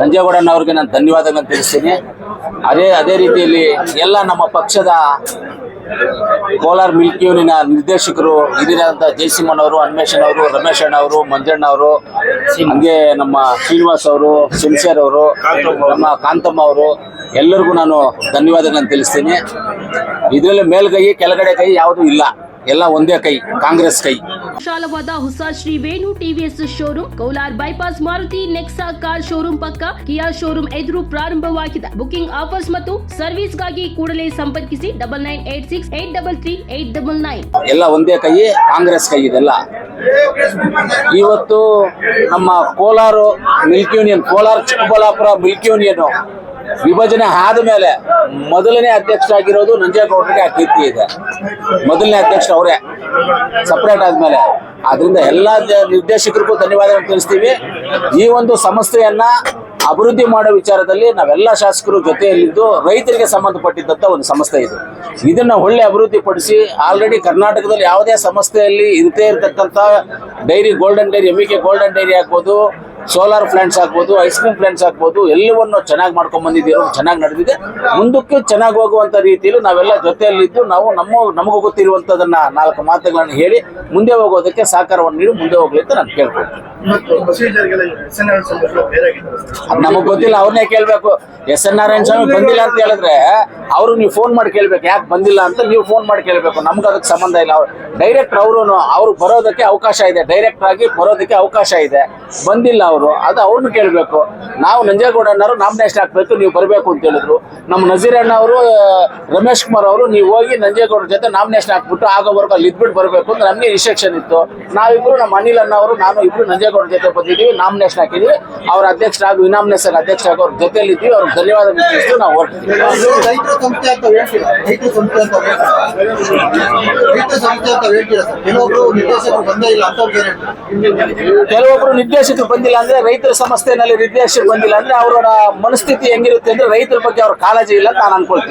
ನಂಜೇಗೌಡನವ್ರಿಗೆ ನಾನು ಧನ್ಯವಾದಗಳನ್ನು ತಿಳಿಸ್ತೀನಿ. ಅದೇ ಅದೇ ರೀತಿಯಲ್ಲಿ ಎಲ್ಲ ನಮ್ಮ ಪಕ್ಷದ ಕೋಲಾರ ಮಿಲ್ಕ್ ಯೂನಿಯನ್ ನಿರ್ದೇಶಕರು ಹಿರಿಯರಾದಂಥ ಜಯಸಿಂಹನವರು ಅನ್ವೇಷಣ್ ಅವರು, ರಮೇಶ್ ಅಣ್ಣ ಅವರು, ಮಂಜಣ್ಣ ಅವರು, ಹಂಗೆ ನಮ್ಮ ಶ್ರೀನಿವಾಸ್ ಅವರು ಸಿನ್ಸಿಯರ್ ಅವರು, ನಮ್ಮ ಕಾಂತಮ್ಮ ಅವರು, ಎಲ್ಲರಿಗೂ ನಾನು ಧನ್ಯವಾದಗಳನ್ನು ತಿಳಿಸ್ತೀನಿ. ಇದರಲ್ಲಿ ಮೇಲ್ಗೈ, ಕೆಳಗಡೆ ಕೈ ಯಾವುದೂ ಇಲ್ಲ. ಎಲ್ಲ ಒಂದೇ ಕೈ, ಕಾಂಗ್ರೆಸ್ ಕೈ. ವಿಶಾಲವಾದ ಹೊಸ Shri Venu TVS showroom, Koular bypass Maruti Nexa car showroom ಪಕ್ಕ ಕಿಯಾ ಶೋರೂಮ್ ಎದುರು ಪ್ರಾರಂಭವಾಗಿದೆ. ಬುಕಿಂಗ್ ಆಫರ್ಸ್ ಮತ್ತು ಸರ್ವಿಸ್ಗಾಗಿ ಕೂಡಲೇ ಸಂಪರ್ಕಿಸಿ double nine eight six eight double three eight double nine. ಎಲ್ಲ ಒಂದೇ ಕೈ, ಕಾಂಗ್ರೆಸ್ ಕೈ ಇದೆಲ್ಲ ಇವತ್ತು ನಮ್ಮ Kolar milk union, Kolar Chikkaballapur milk union ವಿಭಜನೆ ಆದ ಮೇಲೆ ಮೊದಲನೇ ಅಧ್ಯಕ್ಷರಾಗಿರೋದು ನಂಜೇಗೌಡರಿಗೆ ಆ ಕೀರ್ತಿ ಇದೆ. ಮೊದಲನೇ ಅಧ್ಯಕ್ಷ ಅವರೇ. ಸಪ್ರೇಟ್ ಆದ್ಮೇಲೆ ಅದರಿಂದ ಎಲ್ಲಾ ನಿರ್ದೇಶಕರಿಗೂ ಧನ್ಯವಾದ ತಿಳಿಸ್ತೀವಿ. ಈ ಒಂದು ಸಂಸ್ಥೆಯನ್ನ ಅಭಿವೃದ್ಧಿ ಮಾಡೋ ವಿಚಾರದಲ್ಲಿ ನಾವೆಲ್ಲ ಶಾಸಕರು ಜೊತೆಯಲ್ಲಿದ್ದು ರೈತರಿಗೆ ಸಂಬಂಧಪಟ್ಟಿದ್ದಂಥ ಒಂದು ಸಂಸ್ಥೆ ಇದು. ಇದನ್ನ ಒಳ್ಳೆ ಅಭಿವೃದ್ಧಿ ಪಡಿಸಿ ಆಲ್ರೆಡಿ ಕರ್ನಾಟಕದಲ್ಲಿ ಯಾವುದೇ ಸಂಸ್ಥೆಯಲ್ಲಿ ಇರದೇ ಇರತಕ್ಕಂಥ dairy golden dairy um golden dairy ಆಗ್ಬೋದು ಸೋಲಾರ್ ಪ್ಲಾಂಟ್ಸ್ ಆಗ್ಬೋದು ಐಸ್ ಕ್ರೀಮ್ ಪ್ಲಾಂಟ್ಸ್ ಆಗ್ಬೋದು, ಎಲ್ಲವನ್ನು ಚೆನ್ನಾಗಿ ಮಾಡ್ಕೊಂಡ್ ಬಂದಿದ್ದೀರೋ ಚೆನ್ನಾಗಿ ನಡೆದಿದೆ. ಮುಂದಕ್ಕೆ ಚೆನ್ನಾಗಿ ಹೋಗುವಂತ ರೀತಿಯಲ್ಲಿ ನಾವೆಲ್ಲ ಜೊತೆಯಲ್ಲಿದ್ದು ನಾವು ನಮ್ಮ, ನಮಗೂ ಗೊತ್ತಿರುವಂತದನ್ನ ನಾಲ್ಕು ಮಾತುಗಳನ್ನು ಹೇಳಿ ಮುಂದೆ ಹೋಗೋದಕ್ಕೆ ಸಹಕಾರವನ್ನು ನೀಡಿ ಮುಂದೆ ಹೋಗ್ಲಿ ಅಂತ ನಾನು ಕೇಳ್ಕೊಳ್ತೀನಿ. ನಮಗ್ ಗೊತ್ತಿಲ್ಲ ಅವ್ರನ್ನೇ ಕೇಳ್ಬೇಕು. ಎಸ್ ಎನ್ ನಾರಾಯಣ ಸ್ವಾಮಿ ಬಂದಿಲ್ಲ ಅಂತ ಹೇಳಿದ್ರೆ ಅವ್ರು ನೀವು ಫೋನ್ ಮಾಡಿ ಕೇಳ್ಬೇಕು, ಯಾಕೆ ಬಂದಿಲ್ಲ ಅಂತ ನೀವು ಫೋನ್ ಮಾಡಿ ಕೇಳ್ಬೇಕು. ನಮ್ಗೆ ಅದಕ್ಕೆ ಸಂಬಂಧ ಇಲ್ಲ. ಅವ್ರು ಡೈರೆಕ್ಟ್ ಅವರು ಅವ್ರು ಬರೋದಕ್ಕೆ ಅವಕಾಶ ಇದೆ. ಡೈರೆಕ್ಟ್ ಆಗಿ ಬರೋದಕ್ಕೆ ಅವಕಾಶ ಇದೆ. ಬಂದಿಲ್ಲ ಅವರು, ಅದು ಅವ್ರನ್ನ ಕೇಳಬೇಕು. ನಾವು ನಂಜೇಗೌಡನವರು ನಾಮಿನೇಷನ್ ಹಾಕ್ಬೇಕು, ನೀವು ಬರಬೇಕು ಅಂತ ಹೇಳಿದ್ರು. ನಮ್ಮ ನಜೀರಣ್ಣ ಅವರು, ರಮೇಶ್ ಕುಮಾರ್ ಅವರು, ನೀವು ಹೋಗಿ ನಂಜೇಗೌಡರ ಜೊತೆ ನಾಮಿನೇಷನ್ ಹಾಕ್ಬಿಟ್ಟು ಆಗೋವರೆಗೂ ಅಲ್ಲಿ ಇದ್ಬಿಟ್ಟು ಬರಬೇಕು ಅಂತ ನಮಗೆ ಇನ್ಸ್ಟ್ರಕ್ಷನ್ ಇತ್ತು. ನಾವಿಬ್ರು ನಮ್ಮ ಅನಿಲ್ ಅಣ್ಣ ಅವರು, ನಾನು ಇಬ್ರು ನಂಜೇಗೌಡರ ಜೊತೆ ಬಂದಿದ್ದೀವಿ ನಾಮಿನೇಷನ್ ಹಾಕಿದ್ವಿ ಅವ್ರ ಅಧ್ಯಕ್ಷರಾಗಿ ವಿನಾಮಿನೇಷನ್ ಅಧ್ಯಕ್ಷರಾಗಿ ಅವ್ರ ಜೊತೆಯಲ್ಲಿ ಇದ್ದೀವಿ ಅವ್ರಿಗೆ ಧನ್ಯವಾದ ತಿಳಿಸ್ತು ನಾವು ಹೊರಟಿದ್ದೀವಿ. ಕೆಲವೊಬ್ರು ನಿರ್ದೇಶಕರು ಬಂದಿಲ್ಲ ಅಂದ್ರೆ ರೈತರ ಸಂಸ್ಥೆನಲ್ಲಿ ನಿರ್ದೇಶಕರು ಬಂದಿಲ್ಲ ಅಂದ್ರೆ ಅವರ ಮನಸ್ಥಿತಿ ಹೆಂಗಿರುತ್ತೆ ಅಂದ್ರೆ ರೈತರ ಬಗ್ಗೆ ಅವ್ರ ಕಾಳಜಿ ಇಲ್ಲ ಅಂತ ನಾನು ಅನ್ಕೊಳ್ತೀನಿ.